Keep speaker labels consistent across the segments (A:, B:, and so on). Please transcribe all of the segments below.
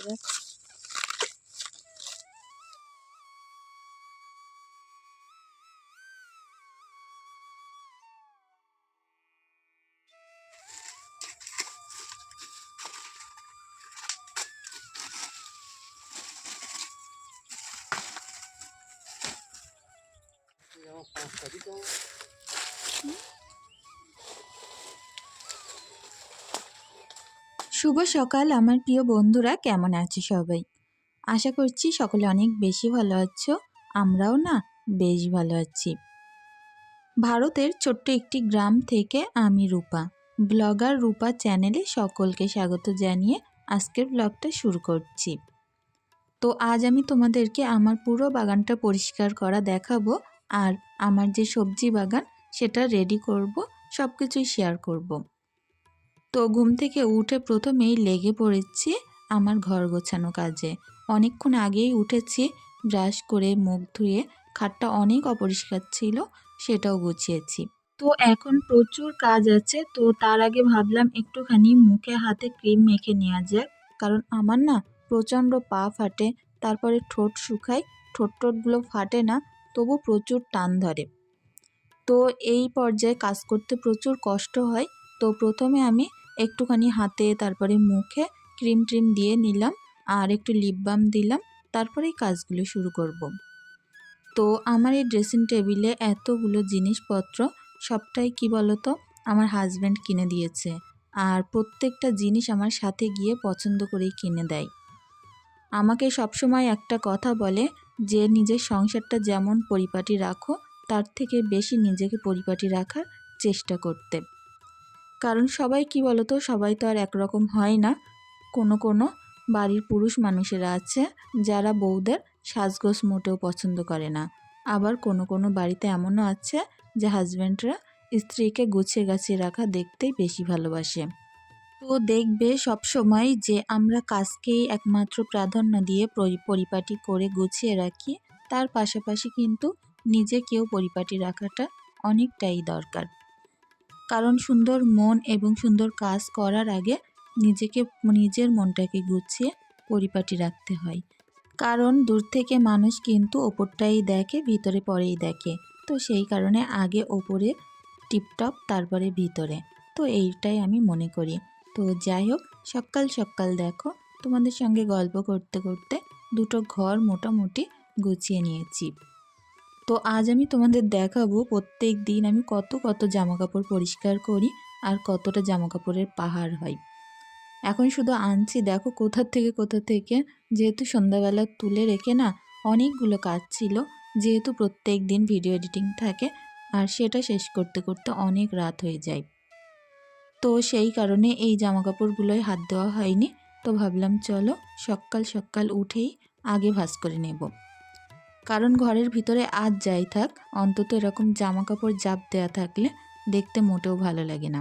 A: দেখা যাচ্ছে শুভ সকাল, আমার প্রিয় বন্ধুরা, কেমন আছে সবাই? আশা করছি সকলে অনেক বেশি ভালো আছো, আমরাও না বেশ ভালো আছি। ভারতের ছোট্ট একটি গ্রাম থেকে আমি রূপা, ব্লগার রূপা চ্যানেলে সকলকে স্বাগত জানিয়ে আজকের ব্লগটা শুরু করছি। তো আজ আমি তোমাদেরকে আমার পুরো বাগানটা পরিষ্কার করা দেখাবো আর আমার যে সবজি বাগান, সেটা রেডি করব সব কিছুই শেয়ার করব। তো ঘুম থেকে উঠে প্রথমেই লেগে পড়েছি আমার ঘর গোছানো কাজে। অনেকক্ষণ আগেই উঠেছি, ব্রাশ করে মুখ ধুয়ে খাটটা অনেক অপরিষ্কার ছিল, সেটাও গুছিয়েছি। তো এখন প্রচুর কাজ আছে, তো তার আগে ভাবলাম একটুখানি মুখে হাতে ক্রিম মেখে নেওয়া যাক। কারণ আমার না প্রচণ্ড পা ফাটে, তারপরে ঠোঁট শুকায়, ঠোঁট ঠোঁটগুলো ফাটে না, তবু প্রচুর টান ধরে। তো এই পর্যায়ে কাজ করতে প্রচুর কষ্ট হয়, তো প্রথমে আমি একটুখানি হাতে, তারপরে মুখে ক্রিম ট্রিম দিয়ে নিলাম আর একটু লিপ বাম দিলাম তারপরেই কাজগুলো শুরু করব। তো আমার এই ড্রেসিং টেবিলে এতগুলো জিনিসপত্র, সবটাই কি বলতো, আমার হাজব্যান্ড কিনে দিয়েছে আর প্রত্যেকটা জিনিস আমার সাথে গিয়ে পছন্দ করেই কিনে দেয় আমাকে সবসময় একটা কথা বলে যে নিজের সংসারটা যেমন পরিপাটি রাখো, তার থেকে বেশি নিজেকে পরিপাটি রাখার চেষ্টা করতে কারণ সবাই কি বলতো, সবাই তো আর একরকম হয় না। কোনো কোনো বাড়ির পুরুষ মানুষেরা আছে, যারা বউদের সাজগোজ মোটেও পছন্দ করে না। আবার কোনো কোনো বাড়িতে এমনও আছে যে হাজব্যান্ডরা স্ত্রীকে গুছিয়ে গাছিয়ে রাখা দেখতেই বেশি ভালোবাসে। তো দেখবে সব সময় যে আমরা কাজকেই একমাত্র প্রাধান্য দিয়ে পরিপাটি করে গুছিয়ে রাখি, তার পাশাপাশি কিন্তু নিজেকেও পরিপাটি রাখাটা অনেকটাই দরকার। কারণ সুন্দর মন এবং সুন্দর কাজ করার আগে নিজেকে, নিজের মনটাকে গুছিয়ে পরিপাটি রাখতে হয়। কারণ দূর থেকে মানুষ কিন্তু ওপরটাই দেখে, ভিতরে পরেই দেখে। তো সেই কারণে আগে ওপরে টিপটপ, তারপরে ভিতরে। তো এইটাই আমি মনে করি। তো যাই হোক, সকাল সকাল দেখো, তোমাদের সঙ্গে গল্প করতে করতে দুটো ঘর মোটামুটি গুছিয়ে নিয়েছি। তো আজ আমি তোমাদের দেখাবো প্রত্যেক দিন আমি কত কত জামা কাপড় পরিষ্কার করি আর কতটা জামা কাপড়ের পাহাড় হয়। এখন শুধু আনছি, দেখো কোথা থেকে কোথা থেকে। যেহেতু সন্ধ্যাবেলা তুলে রেখে না অনেকগুলো কাজ ছিল, যেহেতু প্রত্যেক দিন ভিডিও এডিটিং থাকে আর সেটা শেষ করতে করতে অনেক রাত হয়ে যায়। তো সেই কারণে এই জামা কাপড়গুলোয় হাত দেওয়া হয়নি। তো ভাবলাম চলো সকাল সকাল উঠেই আগে ভাস করে নেব। কারণ ঘরের ভিতরে আজ যাই থাক, অন্তত এরকম জামা কাপড় জাপ দেওয়া থাকলে দেখতে মোটেও ভালো লাগে না।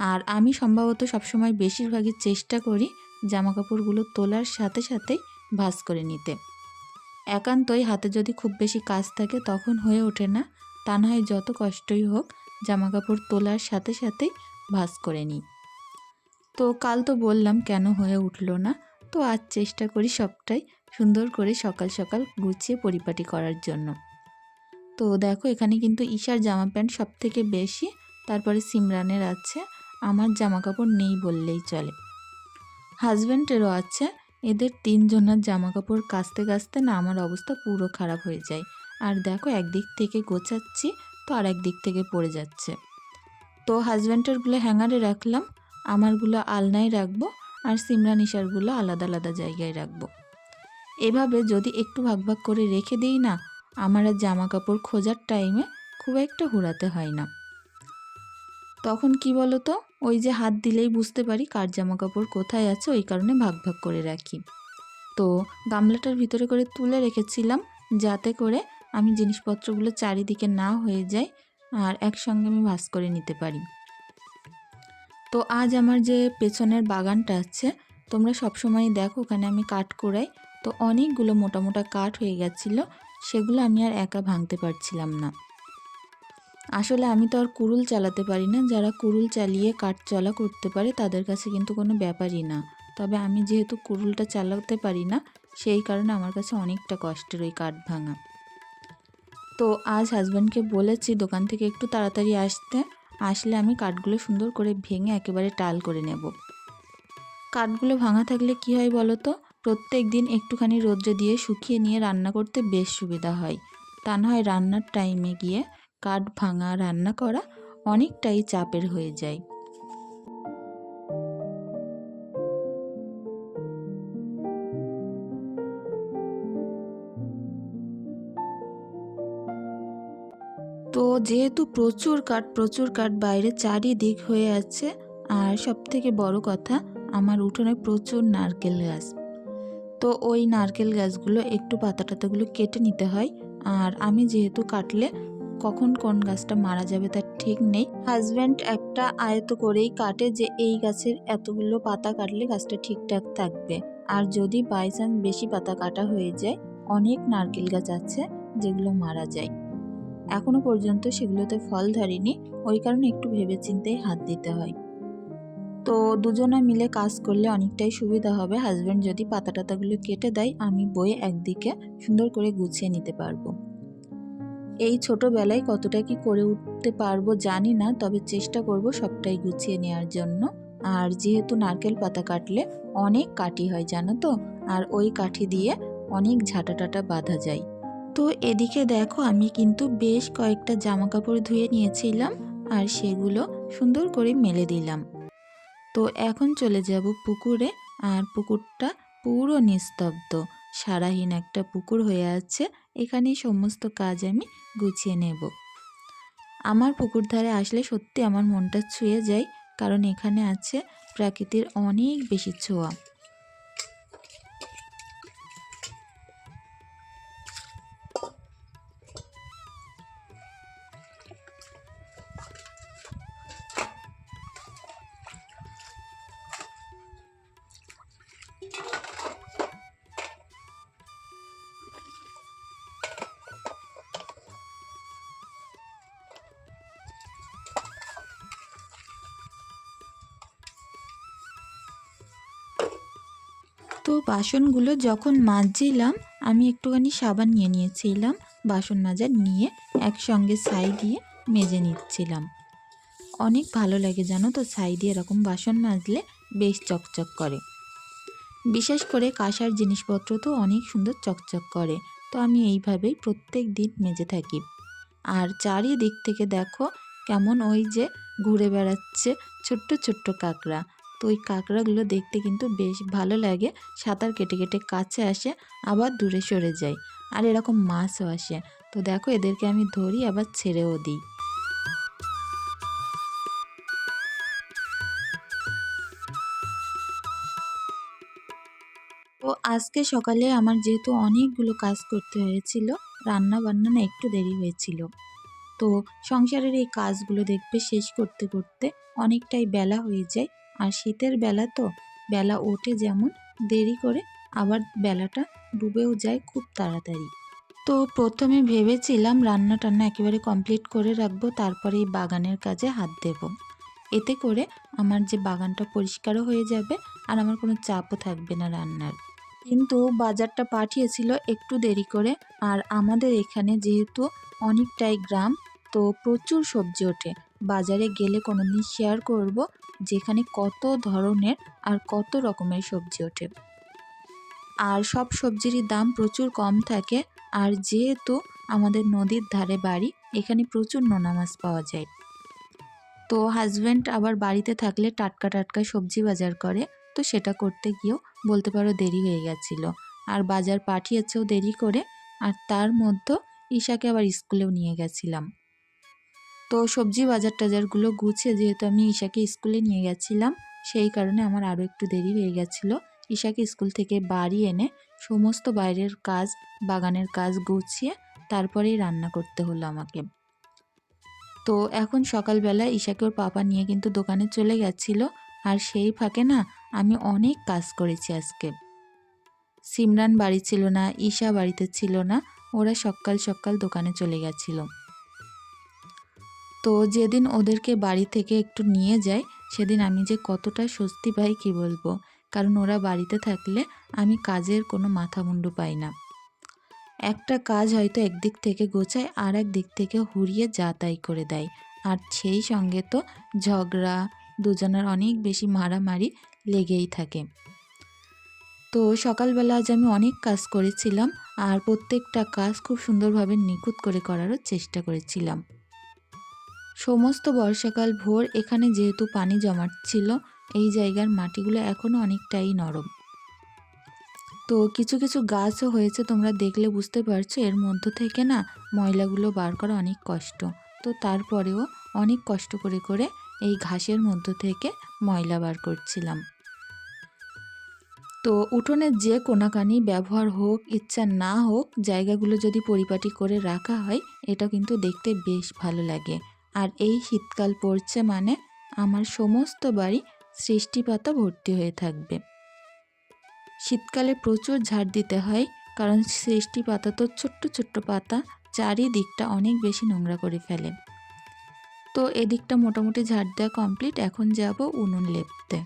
A: আর আমি সম্ভবত সবসময় বেশিরভাগই চেষ্টা করি জামা কাপড়গুলো তোলার সাথে সাথেই ভাস করে নিতে। একান্তই হাতে যদি খুব বেশি কাজ থাকে তখন হয়ে ওঠে না, তা না হয় যত কষ্টই হোক জামা কাপড় তোলার সাথে সাথেই ভাস করে নিই। তো কাল তো বললাম কেন হয়ে উঠল না, তো আজ চেষ্টা করি সবটাই সুন্দর করে সকাল সকাল গুছিয়ে পরিপাটি করার জন্য। তো দেখো, এখানে কিন্তু ঈশার জামা প্যান্ট সব থেকে বেশি, তারপরে সিমরানের আছে, আমার জামা কাপড় নেই বললেই চলে। হাজব্যান্ডেরও আছে, এদের তিনজনের জামা কাপড় কাচতে কাচতে না আমার অবস্থা পুরো খারাপ হয়ে যায়। আর দেখো, একদিক থেকে গোছাচ্ছি, তো আর একদিক থেকে পড়ে যাচ্ছে। তো হাজব্যান্ডেরগুলো হ্যাঙ্গারে রাখলাম, আমারগুলো আলনায় রাখব, আর সিমরান ইশারগুলো আলাদা আলাদা জায়গায় রাখব। এভাবে যদি একটু ভাগ ভাগ করে রেখে দিই না, আমার আর জামা কাপড় খোঁজার টাইমে খুব একটা হুড়াতে হয় না। তখন কি বলো তো ওই যে হাত দিলেই বুঝতে পারি কার জামা কাপড় কোথায় আছে, ওই কারণে ভাগ ভাগ করে রাখি। তো গামলাটার ভিতরে করে তুলে রেখেছিলাম, যাতে করে আমি জিনিসপত্রগুলো চারিদিকে না হয়ে যায় আর একসঙ্গে আমি ভাস করে নিতে পারি। তো আজ আমার যে পেছনের বাগানটা আছে, তোমরা সবসময় দেখো ওখানে আমি কাঠ করাই তো অনেকগুলো মোটা মোটা কাঠ হয়ে গেছিল, সেগুলো আমি আর একা ভাঙতে পারছিলাম না। আসলে আমি তো আর কুরুল চালাতে পারি না, যারা কুরুল চালিয়ে কাঠ চলা করতে পারে তাদের কাছে কিন্তু কোনো ব্যাপারই না। তবে আমি যেহেতু কুরুলটা চালাতে পারি না, সেই কারণে আমার কাছে অনেকটা কষ্টের ওই কাঠ ভাঙা। তো আজ হাজব্যান্ডকে বলেছি দোকান থেকে একটু তাড়াতাড়ি আসতে, আসলে আমি কাঠগুলো সুন্দর করে ভেঙে একেবারে টাল করে নেব। কাঠগুলো ভাঙা থাকলে কি হয় বলো তো? প্রত্যেক দিন একটুখানি রোদ্রে দিয়ে শুকিয়ে নিয়ে রান্না করতে বেশ সুবিধা হয়। তা না হয় রান্নার টাইমে গিয়ে কাঠ ভাঙা রান্না করা অনেকটাই চাপের হয়ে যায়। তো যেহেতু প্রচুর কাঠ প্রচুর কাঠ বাইরে চারিদিক হয়ে আছে, আর সব থেকে বড় কথা, আমার উঠোনে প্রচুর নারকেল গাছ। তো ওই নারকেল গাছগুলো একটু পাতা টাতাগুলো কেটে নিতে হয়। আর আমি যেহেতু কাটলে কখন কোন গাছটা মারা যাবে তার ঠিক নেই। হাজব্যান্ড একটা আয়ত করেই কাটে যে এই গাছের এতগুলো পাতা কাটলে গাছটা ঠিকঠাক থাকবে। আর যদি বাই চান্স বেশি পাতা কাটা হয়ে যায়, অনেক নারকেল গাছ আছে যেগুলো মারা যায়। এখনও পর্যন্ত সেগুলোতে ফল ধরেনি। ওই কারণে একটু ভেবেচিন্তেই হাত দিতে হয়। তো দুজনে মিলে কাজ করলে অনেকটাই সুবিধা হবে। হাজব্যান্ড যদি পাতা টাতাগুলো কেটে দেয়, আমি বয়ে একদিকে সুন্দর করে গুছিয়ে নিতে পারব। এই ছোটোবেলায় কতটা কি করে উঠতে পারব জানি না, তবে চেষ্টা করব সবটাই গুছিয়ে নেওয়ার জন্য। আর যেহেতু নারকেল পাতা কাটলে অনেক কাঠি হয়, জানো তো? আর ওই কাঠি দিয়ে অনেক ঝাঁটা টাটা বাঁধা যায়। তো এদিকে দেখো, আমি কিন্তু বেশ কয়েকটা জামা কাপড় ধুয়ে নিয়েছিলাম, আর সেগুলো সুন্দর করে মেলে দিলাম। তো এখন চলে যাব পুকুরে, আর পুকুরটা পুরো নিস্তব্ধ। সারাহীন একটা পুকুর হয়ে আছে এখানে সমস্ত কাজ আমি গুছিয়ে নেব। আমার পুকুর ধারে আসলে সত্যি আমার মনটা ছুঁয়ে যায়, কারণ এখানে আছে প্রাকৃতির অনেক বেশি ছোঁয়া। বাসনগুলো যখন মাজছিলাম, আমি একটুখানি সাবান নিয়ে নিয়েছিলাম, বাসন মাজার নিয়ে একসঙ্গে ছাই দিয়ে মেজে নিচ্ছিলাম। অনেক ভালো লাগে জানো তো ছাই দিয়ে এরকম বাসন মাজলে বেশ চকচক করে। বিশেষ করে কাঁসার জিনিসপত্র তো অনেক সুন্দর চকচক করে, তো আমি এইভাবেই প্রত্যেক দিন মেজে থাকি। আর চারিদিক থেকে দেখো কেমন ওই যে ঘুরে বেড়াচ্ছে ছোট্ট ছোট্ট কাকড়া। তো ওই কাঁকড়াগুলো দেখতে কিন্তু বেশ ভালো লাগে। সাঁতার কেটে কেটে কাছে আসে, আবার দূরে সরে যায়। আর এরকম মাছও আসে। তো দেখো, এদেরকে আমি ধরি, আবার ছেড়েও দিই। তো আজকে সকালে আমার যেহেতু অনেকগুলো কাজ করতে হয়েছিল রান্না বান্না না একটু দেরি হয়েছিল। তো সংসারের এই কাজগুলো দেখবে শেষ করতে করতে অনেকটাই বেলা হয়ে যায়। আর শীতের বেলা তো বেলা ওঠে যেমন, দেরি করে আবার বেলাটা ডুবেও যায় খুব তাড়াতাড়ি। তো প্রথমে ভেবেছিলাম রান্না টান্না একেবারে কমপ্লিট করে রাখব তারপরে এই বাগানের কাজে হাত দেব। এতে করে আমার যে বাগানটা পরিষ্কারও হয়ে যাবে আর আমার কোনো চাপও থাকবে না রান্নার। কিন্তু বাজারটা পাঠিয়েছিল একটু দেরি করে আর আমাদের এখানে যেহেতু অনেকটাই গ্রাম, তো প্রচুর সবজি ওঠে। বাজারে গেলে কোনোদিন শেয়ার করব যেখানে কত ধরনের আর কত রকমের সবজি ওঠে। আর সব সবজিরই দাম প্রচুর কম থাকে আর যেহেতু আমাদের নদীর ধারে বাড়ি, এখানে প্রচুর নোনা মাছ পাওয়া যায়। তো হাজব্যান্ড আবার বাড়িতে থাকলে টাটকা টাটকা সবজি বাজার করে, তো সেটা করতে গিয়েও বলতে পারো দেরি হয়ে গেছিল। আর বাজার পাঠিয়েছেও দেরি করে, আর তার মধ্যে ঈশাকে আবার স্কুলেও নিয়ে গেছিলাম। তো সবজি বাজার টাজারগুলো গুছিয়ে যেহেতু আমি ঈশাকে স্কুলে নিয়ে গেছিলাম, সেই কারণে আমার আরও একটু দেরি হয়ে গেছিল। ঈশাকে স্কুল থেকে বাড়ি এনে সমস্ত বাইরের কাজ, বাগানের কাজ গুছিয়ে তারপরেই রান্না করতে হলো আমাকে। তো এখন সকালবেলা ঈশাকে ওর পাপা নিয়ে কিন্তু দোকানে চলে গেছিল, আর সেই ফাঁকে না আমি অনেক কাজ করেছি আজকে। সিমরান বাড়ি ছিল না, ঈশা বাড়িতে ছিল না, ওরা সকাল সকাল দোকানে চলে গেছিল। তো যেদিন ওদেরকে বাড়ি থেকে একটু নিয়ে যাই সেদিন আমি যে কতটা স্বস্তি পাই কি বলব? কারণ ওরা বাড়িতে থাকলে আমি কাজের কোনো মাথা মুন্ডু পাই না। একটা কাজ হয়তো একদিক থেকে গোছায় আর এক দিক থেকে হুড়িয়ে যা তাই করে দেয়। আর সেই সঙ্গে তো ঝগড়া, দুজনের অনেক বেশি মারামারি লেগেই থাকে। তো সকালবেলা আজ আমি অনেক কাজ করেছিলাম, আর প্রত্যেকটা কাজ খুব সুন্দরভাবে নিখুঁত করে করারও চেষ্টা করেছিলাম। সমস্ত বর্ষাকাল ভোর এখানে যেহেতু পানি জমাচ্ছিল, এই জায়গার মাটিগুলো এখনও অনেকটাই নরম। তো কিছু কিছু গাছও হয়েছে, তোমরা দেখলে বুঝতে পারছ, এর মধ্য থেকে না ময়লাগুলো বার করা অনেক কষ্ট। তো তারপরেও অনেক কষ্ট করে করে এই ঘাসের মধ্য থেকে ময়লা বার করছিলাম। তো উঠোনের যে কোনাকানি ব্যবহার হোক, ইচ্ছা না হোক, জায়গাগুলো যদি পরিপাটি করে রাখা হয়, এটা কিন্তু দেখতে বেশ ভালো লাগে। আর এই শীতকাল পড়ছে মানে আমার সমস্ত বাড়ি সৃষ্টিপাতা ভর্তি হয়ে থাকবে। শীতকালে প্রচুর ঝাড় দিতে হয়, কারণ সৃষ্টি পাতা তো ছোট্ট ছোট্ট পাতা চারিদিকটা অনেক বেশি নোংরা করে ফেলে। তো এদিকটা মোটামুটি ঝাড় দেওয়া কমপ্লিট, এখন যাব উনুন লেপতে।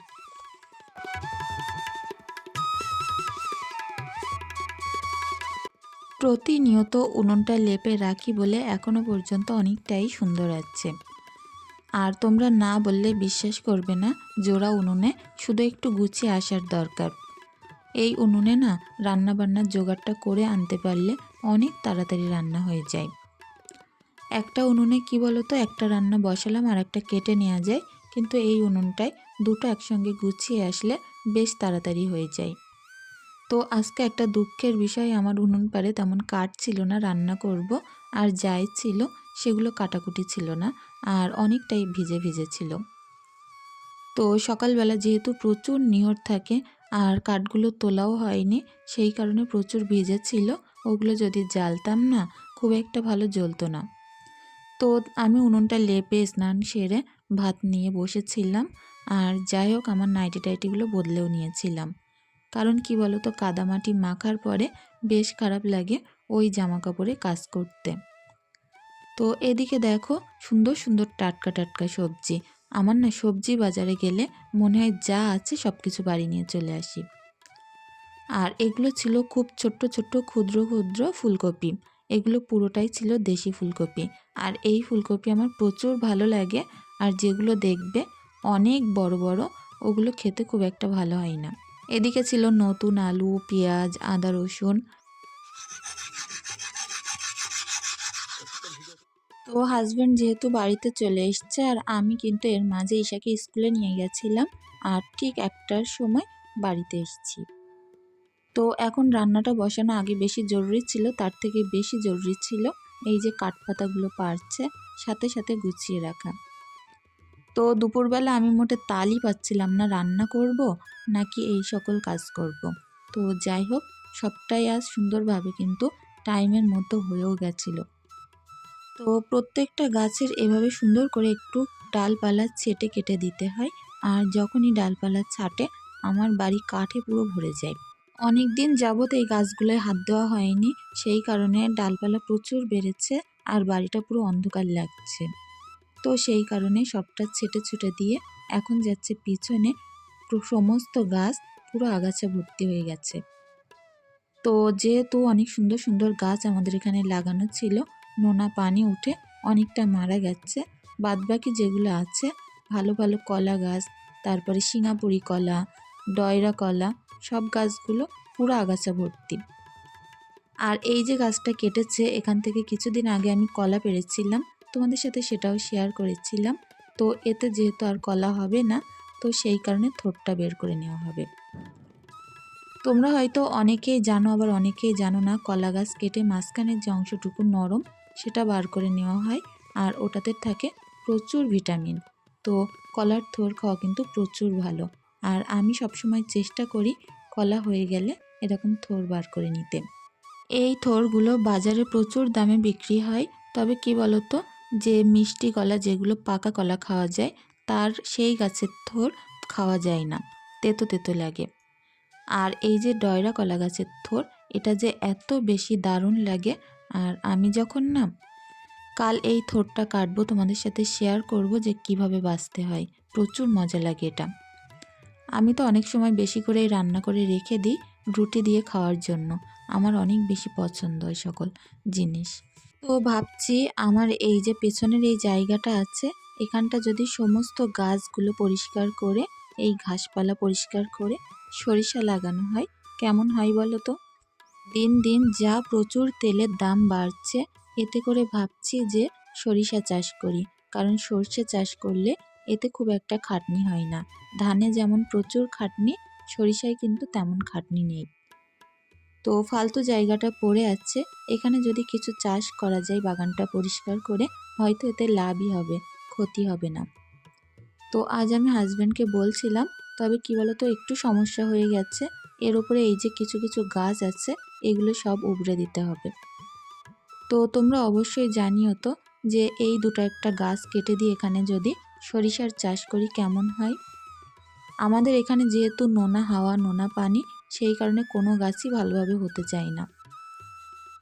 A: প্রতিনিয়ত উনুনটা লেপে রাখি বলে এখনও পর্যন্ত অনেকটাই সুন্দর আছে। আর তোমরা না বললে বিশ্বাস করবে না, জোড়া উনুনে শুধু একটু গুছিয়ে আসার দরকার। এই উনুনে না রান্না বান্নার জোগাড়টা করে আনতে পারলে অনেক তাড়াতাড়ি রান্না হয়ে যায়। একটা উনুনে কি বলতো, একটা রান্না বসালাম আর একটা কেটে নেওয়া যায়, কিন্তু এই উনুনটায় দুটো একসঙ্গে গুছিয়ে আসলে বেশ তাড়াতাড়ি হয়ে যায়। তো আজকে একটা দুঃখের বিষয় আমার উনুন পারে তেমন কাঠ ছিল না, রান্না করব। আর যাই ছিল, সেগুলো কাটাকুটি ছিল না, আর অনেকটাই ভিজে ভিজে ছিল। তো সকালবেলা যেহেতু প্রচুর নিহর থাকে, আর কাঠগুলো তোলাও হয়নি, সেই কারণে প্রচুর ভিজে ছিল, ওগুলো যদি জ্বালতাম না, খুব একটা ভালো জ্বলতো না। তো আমি উনুনটা লেপে স্নান সেরে ভাত নিয়ে বসেছিলাম, আর যাই হোক আমার নাইটি টাইটিগুলো বদলেও নিয়েছিলাম। কারণ কি বলো তো কাদামাটি মাখার পরে বেশ খারাপ লাগে ওই জামা কাপড়ে কাজ করতে। তো এদিকে দেখো, সুন্দর সুন্দর টাটকা টাটকা সবজি। আমার না সবজি বাজারে গেলে মনে হয় যা আছে সব কিছু বাড়ি নিয়ে চলে আসি। আর এগুলো ছিল খুব ছোট্ট ছোট্ট ক্ষুদ্র ক্ষুদ্র ফুলকপি। এগুলো পুরোটাই ছিল দেশি ফুলকপি। আর এই ফুলকপি আমার প্রচুর ভালো লাগে আর যেগুলো দেখবে অনেক বড় বড়, ওগুলো খেতে খুব একটা ভালো হয় না। এদিকে ছিল নতুন আলু, পেঁয়াজ, আদা, রসুন। তো হাজব্যান্ড যেহেতু বাড়িতে চলে এসছে, আর আমি কিন্তু এর মাঝে ঈশাকে স্কুলে নিয়ে গেছিলাম, আর ঠিক একটার সময় বাড়িতে এসেছি। তো এখন রান্নাটা বসানো আগে বেশি জরুরি ছিল, তার থেকে বেশি জরুরি ছিল এই যে কাঠপাতাগুলো পারছে, সাথে সাথে গুছিয়ে রাখা। তো দুপুরবেলা আমি মোটে তালই পাচ্ছিলাম না, রান্না করব নাকি এই সকল কাজ করব। তো যাই হোক, সবটাই আজ সুন্দরভাবে কিন্তু টাইমের মতো হয়েও গেছিল। তো প্রত্যেকটা গাছের এভাবে সুন্দর করে একটু ডালপালা ছেটে কেটে দিতে হয় আর যখনই ডালপালা ছাটে, আমার বাড়ি কাঠে পুরো ভরে যায়। অনেক দিন যাবত এই গাছগুলোয় হাত দেওয়া হয়নি, সেই কারণে ডালপালা প্রচুর বেড়েছে আর বাড়িটা পুরো অন্ধকার লাগছে। তো সেই কারণে সবটা ছেটে ছুটে দিয়ে এখন যাচ্ছে পিছনে সমস্ত গাছ পুরো আগাছা ভর্তি হয়ে গেছে। তো যেহেতু অনেক সুন্দর সুন্দর গাছ আমাদের এখানে লাগানো ছিল, নোনা পানি উঠে অনেকটা মারা গেছে। বাদবাকি যেগুলো আছে, ভালো ভালো কলা গাছ, তারপরে সিঙ্গাপুরি কলা, ডয়রা কলা, সব গাছগুলো পুরো আগাছা ভর্তি। আর এই যে গাছটা কেটেছে, এখান থেকে কিছুদিন আগে আমি কলা পেরেছিলাম। তোমাদের সাথে সেটাও শেয়ার করেছিলাম। তো এতে যেহেতু আর কলা হবে না, তো সেই কারণে থোটটা বের করে নেওয়া হবে। তোমরা হয়তো অনেকেই জানো, আবার অনেকেই জানো না, কলা গাছ কেটে মাঝখানের যে অংশটুকু নরম, সেটা বার করে নেওয়া হয়। আর ওটাতে থাকে প্রচুর ভিটামিন। তো কলার থোর খাওয়া কিন্তু প্রচুর ভালো। আর আমি সবসময় চেষ্টা করি কলা হয়ে গেলে এরকম থোর বার করে নিতে। এই থোরগুলো বাজারে প্রচুর দামে বিক্রি হয়। তবে কি বলতো যে মিষ্টি কলা যেগুলো পাকা কলা খাওয়া যায়, তার সেই গাছের থোর খাওয়া যায় না। তেতো তেতো লাগে। আর এই যে ডয়রা কলা গাছের থোর, এটা যে এত বেশি দারুণ লাগে। আর আমি যখন না, কাল এই থোরটা কাটবো, তোমাদের সাথে শেয়ার করব যে কীভাবে বাঁচতে হয়। প্রচুর মজা লাগে এটা। আমি তো অনেক সময় বেশি করেই রান্না করে রেখে দিই রুটি দিয়ে খাওয়ার জন্য। আমার অনেক বেশি পছন্দ ওই সকল জিনিস। তো ভাবছি আমার এই যে পেছনের এই জায়গাটা আছে, এখানটা যদি সমস্ত গাছগুলো পরিষ্কার করে, এই ঘাসপালা পরিষ্কার করে সরিষা লাগানো হয়, কেমন হয় বলো তো? দিন দিন যা প্রচুর তেলের দাম বাড়ছে, এতে করে ভাবছি যে সরিষা চাষ করি, কারণ সর্ষে চাষ করলে এতে খুব একটা খাটনি হয় না। ধানে যেমন প্রচুর খাটনি, সরিষায় কিন্তু তেমন খাটনি নেই। তো ফালতু জায়গাটা পড়ে আছে। এখানে যদি কিছু চাষ করা যায় বাগানটা পরিষ্কার করে, হয়তো এতে লাভই হবে, ক্ষতি হবে না। তো আজ আমি হাজব্যান্ডকে বলছিলাম, তবে কী বলতো, একটু সমস্যা হয়ে গেছে। এর উপরে এই যে কিছু কিছু গাছ আছে, এগুলো সব উবড়ে দিতে হবে। তো তোমরা অবশ্যই জানিও তো যে এই দুটো একটা গাছ কেটে দিয়ে এখানে যদি সরিষার চাষ করি কেমন হয়? আমাদের এখানে যেহেতু নোনা হাওয়া, নোনা পানি সেই কারণে কোনো গাছই ভালোভাবে হতে চায় না।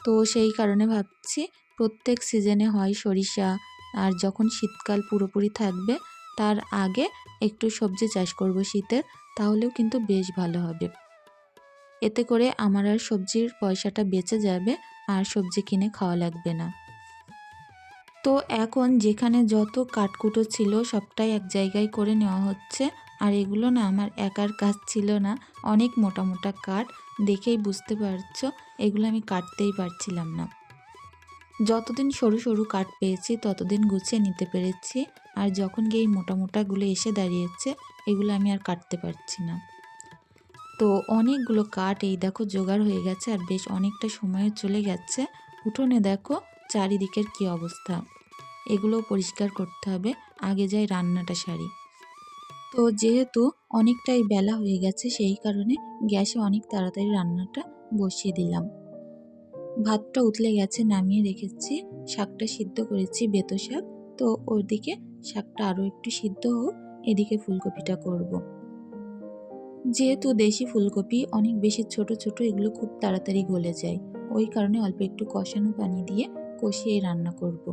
A: তো সেই কারণে ভাবছি প্রত্যেক সিজনে হয় সরিষা, আর যখন শীতকাল পুরোপুরি থাকবে, তার আগে একটু সবজি চাষ করব শীতের, তাহলেও কিন্তু বেশ ভালো হবে। এতে করে আমার আর সবজির পয়সাটা বেঁচে যাবে, আর সবজি কিনে খাওয়া লাগবে না। তো এখন যেখানে যত কাঠকুটো ছিল সবটাই এক জায়গায় করে নেওয়া হচ্ছে আর এগুলো না আমার একার কাজ ছিল না, অনেক মোটা মোটা কাঠ, দেখেই বুঝতে পারছ, এগুলো আমি কাটতেই পারছিলাম না। যতদিন সরু সরু কাঠ পেয়েছি, ততদিন গুছিয়ে নিতে পেরেছি, আর যখন গিয়ে এই মোটা মোটাগুলো এসে দাঁড়িয়েছে, এগুলো আমি আর কাটতে পারছি না। তো অনেকগুলো কাঠ এই দেখো জোগাড় হয়ে গেছে, আর বেশ অনেকটা সময়ও চলে গেছে। উঠোনে দেখো, চারিদিকের কি অবস্থা। এগুলোও পরিষ্কার করতে হবে, আগে যাই রান্নাটা সারি। তো যেহেতু অনেকটাই বেলা হয়ে গেছে, সেই কারণে গ্যাসে অনেক তাড়াতাড়ি রান্নাটা বসিয়ে দিলাম ভাতটা উতলে গেছে, নামিয়ে রেখেছি, শাকটা সিদ্ধ করেছি বেতো শাক তো ওদিকে শাকটা আরও একটু সিদ্ধ হোক, এদিকে ফুলকপিটা করব। যেহেতু দেশি ফুলকপি, অনেক বেশি ছোট ছোট, এগুলো খুব তাড়াতাড়ি গলে যায় ওই কারণে অল্প একটু কষানো পানি দিয়ে কষিয়ে রান্না করব।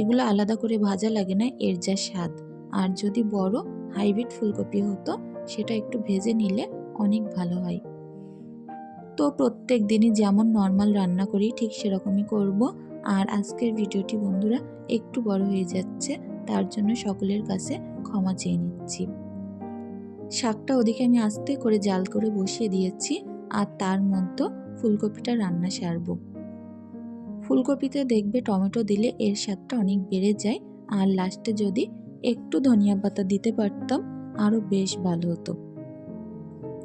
A: এগুলো আলাদা করে ভাজা লাগে না, এর যা স্বাদ আর যদি বড় হাইব্রিড ফুলকপি হতো, সেটা একটু ভেজে নিলে অনেক ভালো হয়। তো প্রত্যেক দিনই যেমন নর্মাল রান্না করি, ঠিক সেরকমই করব। আর আজকের ভিডিওটি বন্ধুরা একটু বড় হয়ে যাচ্ছে, তার জন্য সকলের কাছে ক্ষমা চেয়ে নিচ্ছি। শাকটা ওদিকে আমি আস্তে করে জাল করে বসিয়ে দিয়েছি আর তার মধ্যে ফুলকপিটা রান্না সারব। ফুলকপিতে দেখবে টমেটো দিলে এর স্বাদটা অনেক বেড়ে যায়। আর লাস্টে যদি একটু ধনিয়া পাতা দিতে পারতাম আরও বেশ ভালো হতো।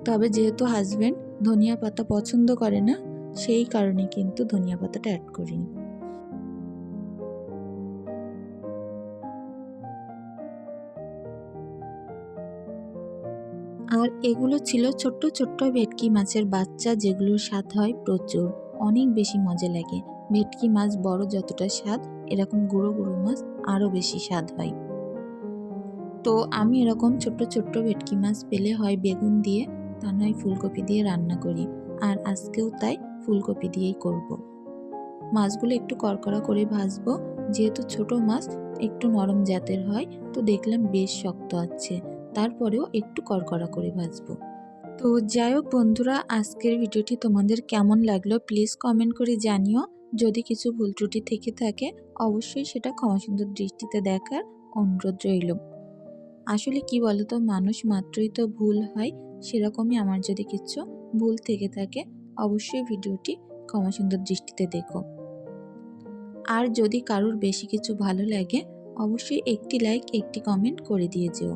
A: তবে যেহেতু হাজব্যান্ড ধনিয়া পাতা পছন্দ করে না, সেই কারণে কিন্তু ধনিয়া পাতাটা অ্যাড করিনি। আর এগুলো ছিল ছোট্ট ছোট্ট ভেটকি মাছের বাচ্চা, যেগুলোর স্বাদ হয় প্রচুর, অনেক বেশি মজা লাগে। ভেটকি মাছ বড় যতটা স্বাদ, এরকম গুঁড়ো গুঁড়ো মাছ আরও বেশি স্বাদ হয়। তো আমি এরকম ছোট্ট ছোট্ট ভেটকি মাছ পেলে হয় বেগুন দিয়ে, তা নয় ফুলকপি দিয়ে রান্না করি। আর আজকেও তাই ফুলকপি দিয়েই করব। মাছগুলো একটু কড়কড়া করে ভাজবো। যেহেতু ছোট মাছ, একটু নরম জাতের হয়, তো দেখলাম বেশ শক্ত আছে। তারপরেও একটু কড়কড়া করে ভাজবো। তো যাই হোক বন্ধুরা, আজকের ভিডিওটি তোমাদের কেমন লাগল প্লিজ কমেন্ট করে জানিও। যদি কিছু ভুল ত্রুটি থেকে থাকে, অবশ্যই সেটা ক্ষমা সুন্দর দৃষ্টিতে দেখার অনুরোধ রইল। আসলে কি বলতো, মানুষ মাত্রই তো ভুল হয়, সেরকমই আমার যদি কিছু ভুল থেকে থাকে, অবশ্যই ভিডিওটি ক্ষমা সুন্দর দৃষ্টিতে দেখো। আর যদি কারোর বেশি কিছু ভালো লাগে, অবশ্যই একটি লাইক একটি কমেন্ট করে দিয়ে যেও।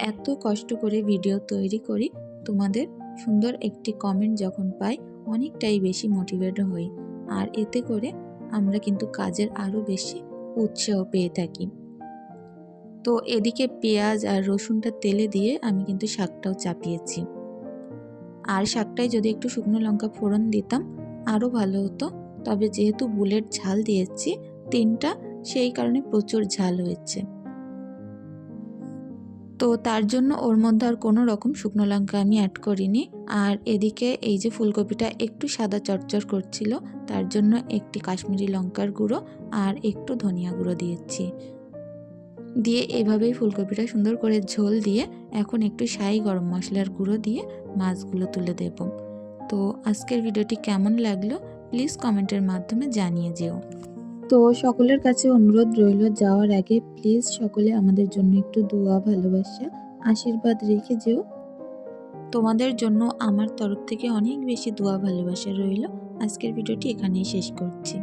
A: এত কষ্ট করে ভিডিও তৈরি করি, তোমাদের সুন্দর একটি কমেন্ট যখন পাই, অনেকটাই বেশি মোটিভেট হই। আর এতে করে আমরা কিন্তু কাজের আরও বেশি উৎসাহ পেয়ে থাকি। তো এদিকে পেঁয়াজ আর রসুনটা তেলে দিয়ে আমি কিন্তু শাকটাও চাপিয়েছি। আর শাকটায় যদি একটু শুকনো লঙ্কা ফোড়ন দিতাম, আরও ভালো হতো। তবে যেহেতু বুলেট ঝাল দিয়েছি, তিনটা, সেই কারণে প্রচুর ঝাল হয়েছে। তো তার জন্য ওর মধ্যে আর কোনো রকম শুকনো লঙ্কা আমি অ্যাড করিনি। আর এদিকে এই যে ফুলকপিটা একটু সাদা চটচর করছিল, তার জন্য একটি কাশ্মীরি লঙ্কার গুঁড়ো আর একটু ধনিয়া গুঁড়ো দিয়েছি। দিয়ে এভাবেই ফুলকপিটা সুন্দর করে ঝোল দিয়ে এখন একটু সাই গরম মশলার গুঁড়ো দিয়ে মাছগুলো তুলে দেব। তো আজকের ভিডিওটি কেমন লাগল প্লিজ কমেন্টের মাধ্যমে জানিয়ে যেও। তো সকলের কাছে অনুরোধ রইল যাওয়ার আগে প্লিজ সকলে আমাদের জন্য একটু দোয়া ভালোবাসা আশীর্বাদ রেখে যেও। তোমাদের জন্য আমার তরফ থেকে অনেক বেশি দোয়া ভালোবাসা রইল। আজকের ভিডিওটি এখানেই শেষ করছি।